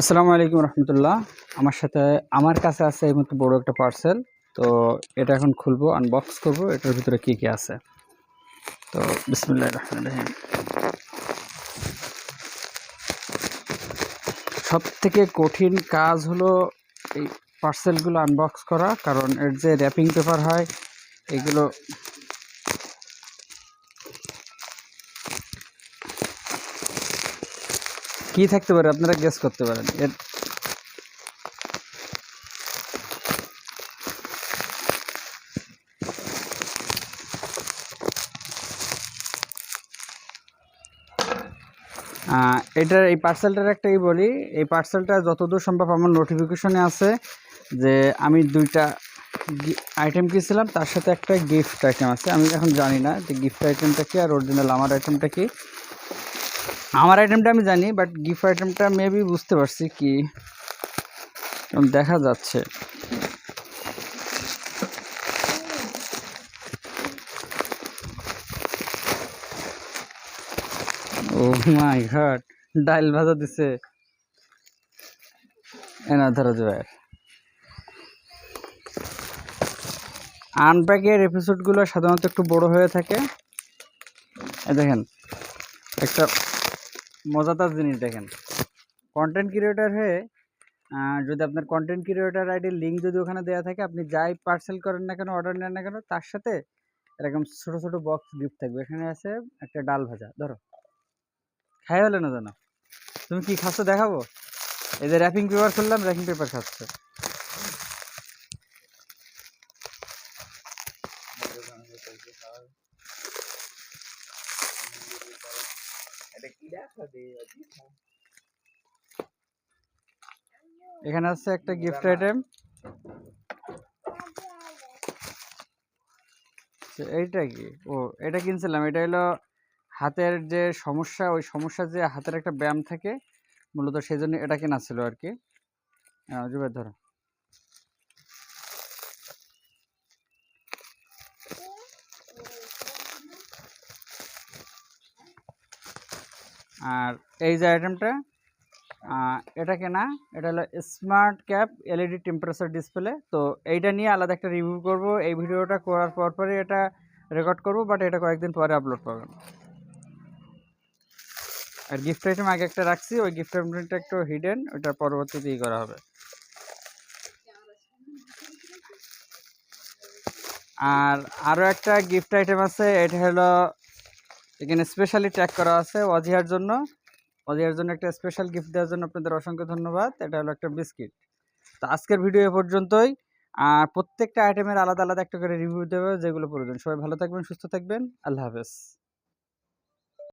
আসসালামু আলাইকুম রহমতুল্লাহ। আমার সাথে, আমার কাছে আছে এই মতো বড় একটা পার্সেল তো এটা এখন খুলবো আনবক্স করব, এটার ভিতরে কি কি আছে। তো বিসমুল্লাহ রহমান রহিম। সব থেকে কঠিন কাজ হলো এই পার্সেলগুলো আনবক্স করা, কারণ এর যে র্যাপিং পেপার হয়, এগুলো কি থাকতে পারে আপনারা গেস করতে পারেন। এর এটার এই পার্সেলটার একটাই বলি, এই পার্সেলটা যতদূর সম্ভব আমার নোটিফিকেশনে আছে যে আমি দুইটা আইটেম কিনছিলাম, তার সাথে একটা গিফট আইটেম আছে। আমি এখন জানি না যে গিফট আইটেমটা কি আর অরিজিনাল আমার আইটেমটা কি। আমার আইটেমটা আমি জানি বাট গিফট আইটেমটা মেবি বুঝতে পারছি কি। দেখা যাচ্ছে। ও মাই গড, ডাইল ভাজা দিছে। এনা ধরো জয়ের। আনপ্যাকের এপিসোডগুলো সাধারণত একটু বড় হয়ে থাকে। দেখেন, একটা মজাদার জিনিস দেখেন। কন্টেন্ট ক্রিয়েটার হয়ে যদি আপনার কন্টেন্ট ক্রিয়েটার আইডির লিঙ্ক যদি ওখানে দেওয়া থাকে, আপনি যাই পার্সেল করেন না কেন অর্ডার নেন না কেন, তার সাথে এরকম ছোটো ছোটো বক্স গিফট থাকবে। এখানে আছে একটা ডাল ভাজা, ধরো। খাই হলে না জানো তুমি কি খাচ্ছ দেখাবো? এই যে র্যাপিং পেপার খুললাম র্যাপিং পেপার খাচ্ছ। এখানে আছে একটা গিফট আইটেম এইটা কি? ও এটা কিনছিলাম। এটা হলো হাতের যে সমস্যা ওই সমস্যা যে হাতের একটা ব্যায়াম থাকে মূলত সেই জন্য এটা কেনা ছিল আর কি। জুবের ধরো। আর এই যে আইটেমটা এটা কেনা, এটা হলো smart cap LED temperature display তো এইটা নিয়ে আলাদা একটা রিভিউ করব। এই ভিডিওটা করার পর পরে এটা রেকর্ড করব বাট এটা কয়েকদিন পরে আপলোড পাবেন আর গিফট আইটেম আগে একটা রাখছি, ওই গিফট আইটেমটা একটু হিডেন ওটা পরবর্তীতে ই করা হবে। আর আরও একটা গিফট আইটেম আছে, এটা হলো এখানে স্পেশালি ট্যাগ করা আছে অজিহার জন্য। অজিহার জন্য একটা স্পেশাল গিফট দেওয়ার জন্য আপনাদের অসংখ্য ধন্যবাদ। এটা হলো একটা বিস্কিট তো আজকের ভিডিও এ পর্যন্তই। আর প্রত্যেকটা আইটেমের আলাদা আলাদা একটা করে রিভিউ দেবে, যেগুলো প্রয়োজন। সবাই ভালো থাকবেন, সুস্থ থাকবেন। আল্লাহ হাফেজ।